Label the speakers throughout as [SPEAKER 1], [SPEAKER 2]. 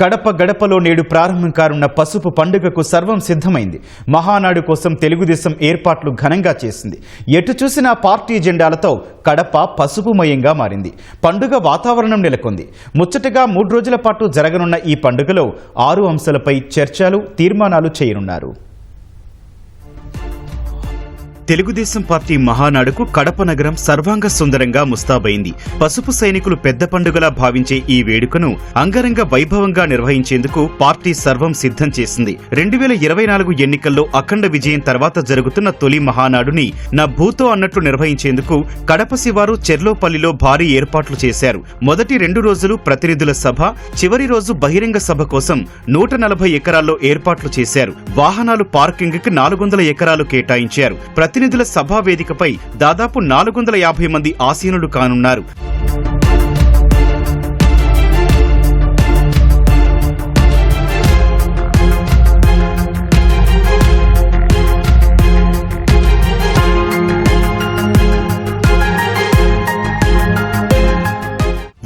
[SPEAKER 1] కడప గడపలో నేడు ప్రారంభం కానున్న పసుపు పండుగకు సర్వం సిద్ధమైంది. మహానాడు కోసం తెలుగుదేశం ఏర్పాట్లు ఘనంగా చేసింది. ఎటు చూసినా పార్టీ జెండాలతో కడప పసుపుమయంగా మారింది. పండుగ వాతావరణం నెలకొంది. ముచ్చటగా మూడు రోజుల పాటు జరగనున్న ఈ పండుగలో ఆరు అంశాలపై చర్చలు తీర్మానాలు చేయనున్నారు. తెలుగుదేశం పార్టీ మహానాడుకు కడప నగరం సర్వాంగ సుందరంగా ముస్తాబైంది. పసుపు సైనికులు పెద్ద పండుగలా భావించే ఈ వేడుకను అంగరంగ వైభవంగా నిర్వహించేందుకు పార్టీ సర్వం సిద్ధం చేసింది. రెండు వేల ఇరవై నాలుగు ఎన్నికల్లో అఖండ విజయం తర్వాత జరుగుతున్న తొలి మహానాడుని నా భూతో అన్నట్లు నిర్వహించేందుకు కడప శివారు చెర్లోపల్లిలో భారీ ఏర్పాట్లు చేశారు. మొదటి రెండు రోజులు ప్రతినిధుల సభ చివరి రోజు బహిరంగ సభ కోసం నూట నలభై ఎకరాల్లో ఏర్పాట్లు చేశారు. వాహనాలు పార్కింగ్కి నాలుగు వందల ఎకరాలు కేటాయించారు. ప్రతినిధుల సభా వేదికపై దాదాపు నాలుగు వందల యాభై మంది ఆసీనులు కానున్నారు.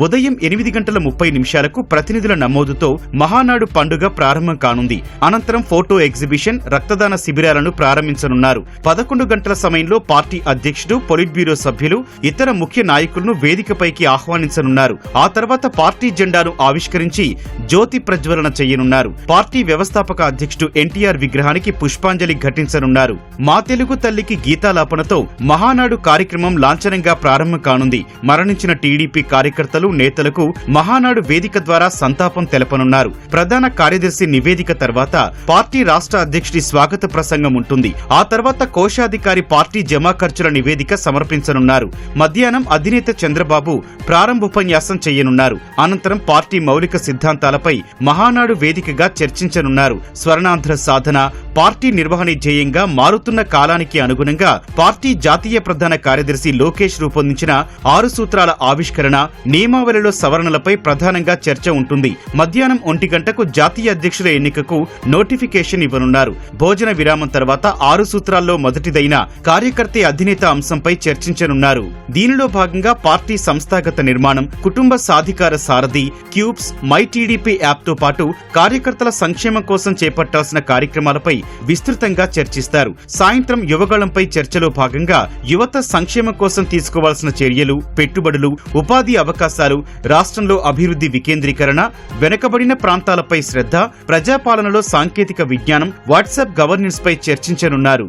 [SPEAKER 1] ఉదయం ఎనిమిది గంటల ముప్పై నిమిషాలకు ప్రతినిధుల నమోదుతో మహానాడు పండుగ ప్రారంభం కానుంది. అనంతరం ఫోటో ఎగ్జిబిషన్ రక్తదాన శిబిరాలను ప్రారంభించనున్నారు. పదకొండు గంటల సమయంలో పార్టీ అధ్యక్షుడు పొలిట్ బ్యూరో సభ్యులు ఇతర ముఖ్య నాయకులను వేదికపైకి ఆహ్వానించనున్నారు. ఆ తర్వాత పార్టీ జెండాను ఆవిష్కరించి జ్యోతి ప్రజ్వలన చేయనున్నారు. పార్టీ వ్యవస్థాపక అధ్యక్షుడు ఎన్టీఆర్ విగ్రహానికి పుష్పాంజలి ఘటించనున్నారు. మా తెలుగు తల్లికి గీతాలాపనతో మహానాడు కార్యక్రమం లాంఛనంగా ప్రారంభం కానుంది. మరణించిన టీడీపీ కార్యకర్తలు నేతలకు మహానాడు వేదిక ద్వారా సంతాపం తెలపనున్నారు. ప్రధాన కార్యదర్శి నివేదిక తర్వాత పార్టీ రాష్ట్ర అధ్యక్షుడి స్వాగత ప్రసంగం ఉంటుంది. ఆ తర్వాత కోశాధికారి పార్టీ జమా ఖర్చుల నివేదిక సమర్పించనున్నారు. మధ్యాహ్నం అధినేత చంద్రబాబు ప్రారంభోపన్యాసం చేయనున్నారు. అనంతరం పార్టీ మౌలిక సిద్ధాంతాలపై మహానాడు వేదికగా చర్చించనున్నారు. స్వర్ణాంధ్ర సాధన పార్టీ నిర్వహణ ధ్యేయంగా మారుతున్న కాలానికి అనుగుణంగా పార్టీ జాతీయ ప్రధాన కార్యదర్శి లోకేష్ రూపొందించిన ఆరు సూత్రాల ఆవిష్కరణ నియమావళిలో సవరణలపై ప్రధానంగా చర్చ ఉంటుంది. మధ్యాహ్నం ఒంటి గంటకు జాతీయ అధ్యక్షుల ఎన్నికకు నోటిఫికేషన్ ఇవ్వనున్నారు. భోజన విరామం తర్వాత ఆరు సూత్రాల్లో మొదటిదైన కార్యకర్త అధినేత అంశంపై చర్చించనున్నారు. దీనిలో భాగంగా పార్టీ సంస్థాగత నిర్మాణం కుటుంబ సాధికార సారథి క్యూబ్స్ మై టీడీపీ యాప్తో పాటు కార్యకర్తల సంక్షేమం కోసం చేపట్టాల్సిన కార్యక్రమాలపై విస్తృతంగా చర్చిస్తారు. సాయంత్రం యువగళంపై చర్చలో భాగంగా యువత సంక్షేమం కోసం తీసుకోవాల్సిన చర్యలు పెట్టుబడులు ఉపాధి అవకాశాలు రాష్ట్రంలో అభివృద్ధి వికేంద్రీకరణ వెనుకబడిన ప్రాంతాలపై శ్రద్ధ ప్రజాపాలనలో సాంకేతిక విజ్ఞానం వాట్సాప్ గవర్నెన్స్ పై చర్చించనున్నారు.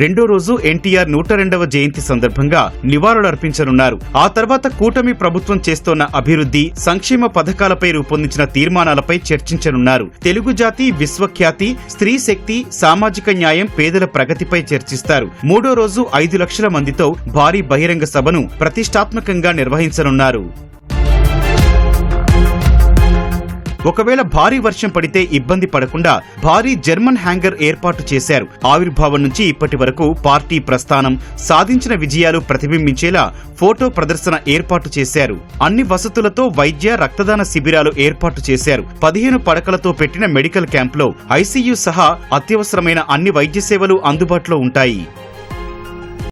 [SPEAKER 1] రెండో రోజు ఎన్టీఆర్ నూట రెండవ జయంతి సందర్భంగా నివాళులర్పించనున్నారు ఆ తర్వాత కూటమి ప్రభుత్వం చేస్తోన్న అభివృద్ధి సంక్షేమ పథకాలపై రూపొందించిన తీర్మానాలపై చర్చించనున్నారు. తెలుగు జాతి విశ్వఖ్యాతి స్త్రీ శక్తి సామాజిక న్యాయం పేదల ప్రగతిపై చర్చిస్తారు. మూడో రోజు ఐదు లక్షల మందితో భారీ బహిరంగ సభను ప్రతిష్టాత్మకంగా నిర్వహించనున్నారు. ఒకవేళ భారీ వర్షం పడితే ఇబ్బంది పడకుండా భారీ జర్మన్ హ్యాంగర్ ఏర్పాటు చేశారు. ఆవిర్భావం నుంచి ఇప్పటి వరకు పార్టీ ప్రస్థానం సాధించిన విజయాలు ప్రతిబింబించేలా ఫోటో ప్రదర్శన ఏర్పాటు చేశారు. అన్ని వసతులతో వైద్య రక్తదాన శిబిరాలు ఏర్పాటు చేశారు. పదిహేను పడకలతో పెట్టిన మెడికల్ క్యాంపులో ఐసీయూ సహా అత్యవసరమైన అన్ని వైద్య సేవలు అందుబాటులో ఉంటాయి.